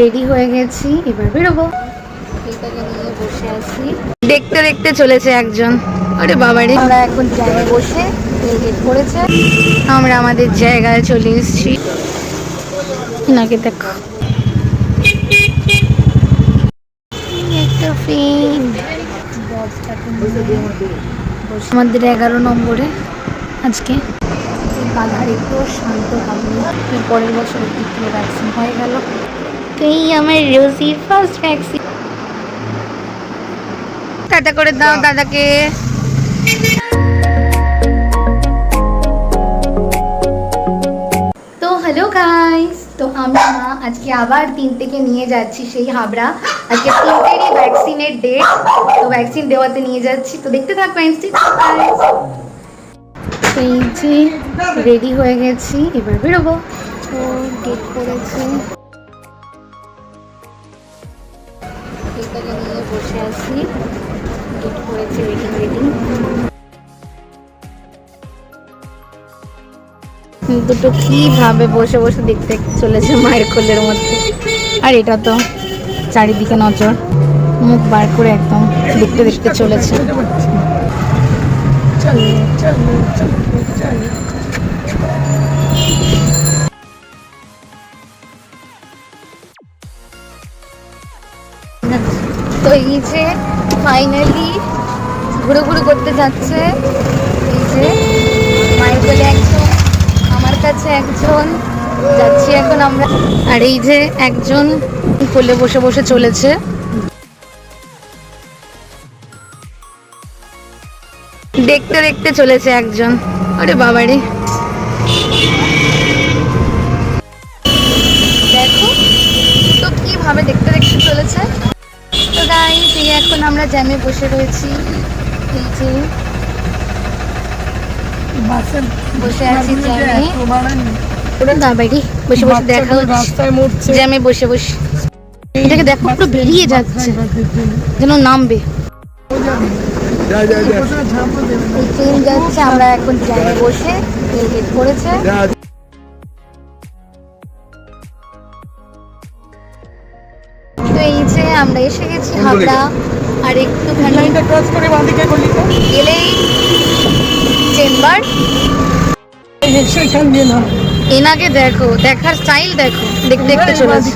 Ready হয়ে গেছি এবার বেরোবো। বসে আছি দেখতে দেখতে চলেছে একজন। আরে বাবারে আমরা এখন জায়গায় বসে করেছে। আমরা আমাদের জায়গায় চলে এসেছি। নাকি দেখো। একটা আমাদের এগারো নম্বরে আজকে। গাধার একটু শান্ত হবে পরের বছর দ্বিতীয় ভ্যাকসিন হয়ে গেল। তো এই আমার রোজির ফার্স্ট ভ্যাকসিন টাটা করে দাও দাদাকে। তো হ্যালো গাইস তো আমি মা আজকে আবার তিন থেকে নিয়ে যাচ্ছি সেই হাবড়া। আজকে তিনটেরই ভ্যাকসিনের ডেট তো ভ্যাকসিন দেওয়াতে নিয়ে যাচ্ছি। তো দেখতে থাকব ইনস্টিটিউট এই যে রেডি হয়ে গেছি এবার বেরোবো। তো গেট করেছি। গেটটাকে নিয়ে বসে দুটো কীভাবে বসে বসে দেখতে চলেছে মায়ের কোলের মধ্যে। আর এটা তো চারিদিকে নজর, মুখ বার করে একদম দেখতে দেখতে চলেছে। তো এই যে ফাইনালি ঘুরে ঘুরে করতে যাচ্ছে। এই যে মায়ের একজন, আমার কাছে একজন, যাচ্ছি এখন আমরা। আর এই যে একজন কোলে বসে বসে চলেছে। দেখতে দেখতে চলেছে একজন। আরে বাবারে। দেখো, তো কীভাবে দেখতে দেখতে চলেছে? আমরা জ্যামে বসে রয়েছি। এই যে বসে আছি জ্যামে পুরো না বাড়ি বসে বসে দেখা হচ্ছে জ্যামে বসে বসে। এটাকে দেখো পুরো বেরিয়ে যাচ্ছে। যেন নামবে। যা যা যা। এই ট্রেন যাচ্ছে আমরা এখন জ্যামে বসে। করেছে আমরা এসে গেছি হাবড়া আর একটুখানি গেলেই চেম্বার। এনাকে দেখো দেখার স্টাইল দেখো দেখতে দেখতে চলেছে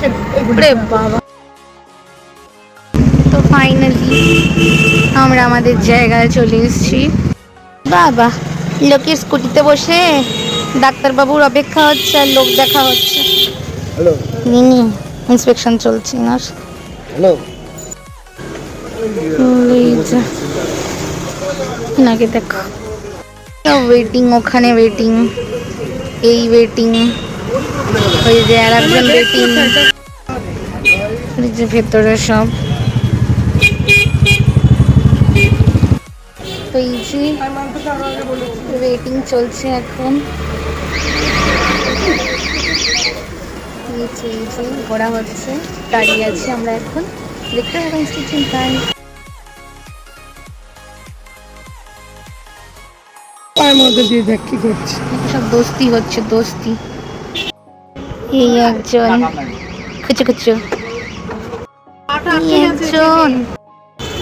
ওরে বাবা। তো ফাইনালি আমরা আমাদের জায়গায় চলে এসেছি। বাবা লোকের স্কুটিতে বসে ডাক্তারবাবুর অপেক্ষা হচ্ছে আর লোক দেখা হচ্ছে। হ্যালো। ইন্সপেকশন চলছে না। হ্যালো। নাকি দেখো। ওয়েটিং ওখানে ওয়েটিং এই ওয়েটিং ওই যে আর একজন ওয়েটিং যে ভেতরে সব। তো এই যে ওয়েটিং চলছে এখন। এই যে ঘোরা হচ্ছে দাঁড়িয়ে আছি আমরা এখন। দেখতে হবে ইনস্টিটিউশন পায়ের মধ্যে দিয়ে দেখ কি করছে। সব দোস্তি হচ্ছে দোস্তি। এই একজন। এই একজন।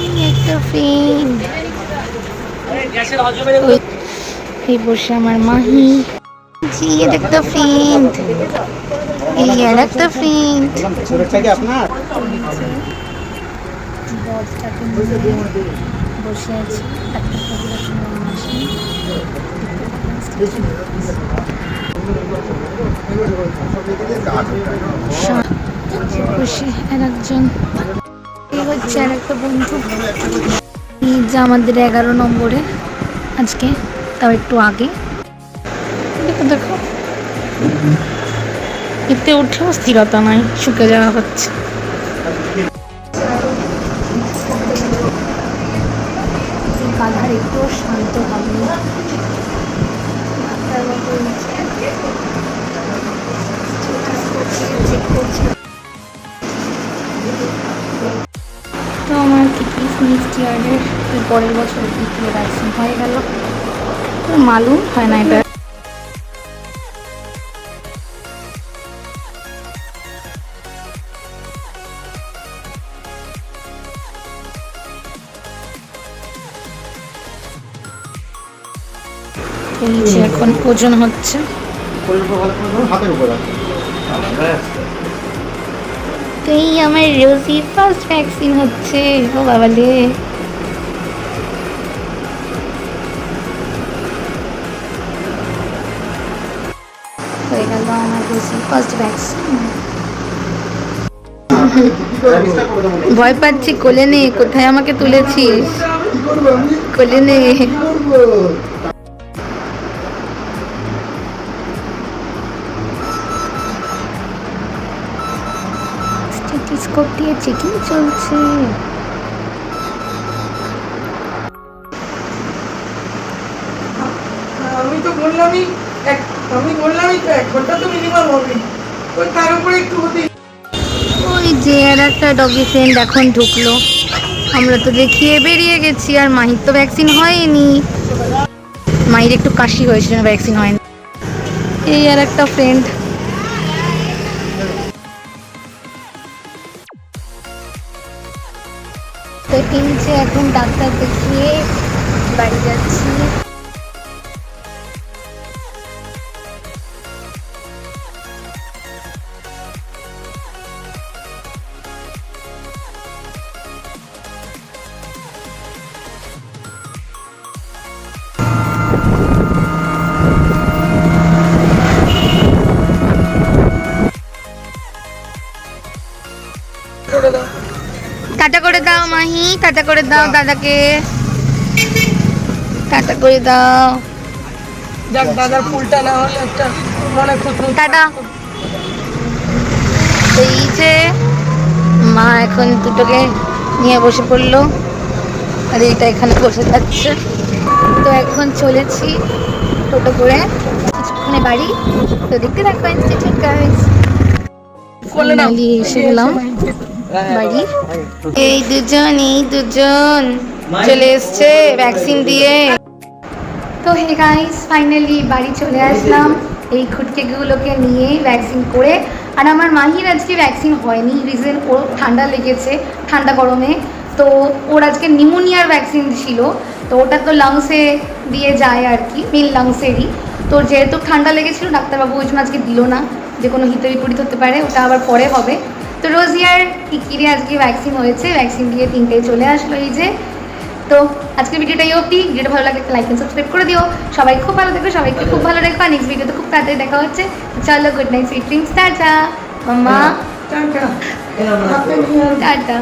এই একটা ফ্রেন্ড এই বসে আমার মাহি। জি এটা একটা ফ্রেন্ড একটা ফ্রেন্ড বসে আছি। একটা খুশি আর একজন। হচ্ছে আর একটা বন্ধু। যে আমাদের এগারো নম্বরে আজকে তাও একটু আগে। দেখো দেখো। এতে উঠেও স্থিরতা নাই শুকে যাওয়া হচ্ছে। গাধার শান্ত হবে তো আমার কিডনিস নেক্সট ইয়ারের পরের বছর দ্বিতীয় ভ্যাকসিন হয়ে গেল? মালুম হয় না এটা। এখন ওজন হচ্ছে। তো এই আমার রোজি ফার্স্ট ভ্যাকসিন হচ্ছে ও বাবা রে হয়ে গেল আমার রোজি ফার্স্ট ভ্যাকসিন। ভয় পাচ্ছি কোলে নে কোথায় আমাকে তুলেছিস? কোলে নে কি দিয়ে চেকিং চলছে। আমি তো বললামই এক আমি বললামই তো এক ঘণ্টা তো মিনিমাম হবে। ওই তার উপরে একটু হতেই ওই যে আর একটা ডগি ফ্রেন্ড এখন ঢুকলো। আমরা তো দেখিয়ে বেরিয়ে গেছি আর মাহির তো ভ্যাকসিন হয়নি। মাহির একটু কাশি হয়েছিল ভ্যাকসিন হয়নি। এই আর একটা ফ্রেন্ড তো কিনছে এখন ডাক্তার দেখিয়ে বাড়ি যাচ্ছি টাটা করে দাও মাহি টাটা করে দাও দাদাকে। টাটা করে দাও। যাক দাদার ফুলটা না হলে একটা মনে ক্ষতি টাটা। এই যে মা এখন দুটোকে নিয়ে বসে পড়ল আর এইটা এখানে বসে যাচ্ছে তো এখন চলেছি টোটো করে কিছুক্ষণে বাড়ি। তো দেখতে থাকব ইনস্টিটিউট Finally এসে গেলাম। বাড়ি? এই দুজন এই দুজন। চলে এসছে ভ্যাকসিন দিয়ে। তো হে গাইস ফাইনালি বাড়ি চলে আসলাম। এই খুটকেগুলোকে নিয়ে ভ্যাকসিন করে। আর আমার মাহির আজকে ভ্যাকসিন হয়নি। রিজন ওর ঠান্ডা লেগেছে ঠান্ডা গরমে। তো ওর আজকে নিমোনিয়ার ভ্যাকসিন ছিল। তো ওটা তো লাংসে দিয়ে যায় আর কি মেন লাংসেরই তো যেহেতু ঠান্ডা লেগেছিল ডাক্তারবাবু ওই জন্য আজকে দিল না। যে কোনো হিত বিপরীত হতে পারে ওটা আবার পরে হবে। তো রোজিয়ার টিকিরে আজকে ভ্যাকসিন হয়েছে? ভ্যাকসিন দিয়ে তিনটেই চলে আসলো এই যে। তো আজকের ভিডিওটা এই অবধি। ভিডিওটা ভালো লাগলে লাইক এন্ড সাবস্ক্রাইব করে দিও। সবাই খুব ভালো থাকবে সবাইকে খুব ভালো রাখবা নেক্সট ভিডিওতে খুব তাড়াতাড়ি দেখা হচ্ছে। চলো good night sweet dreams tata. Mamma. Tata. Tata.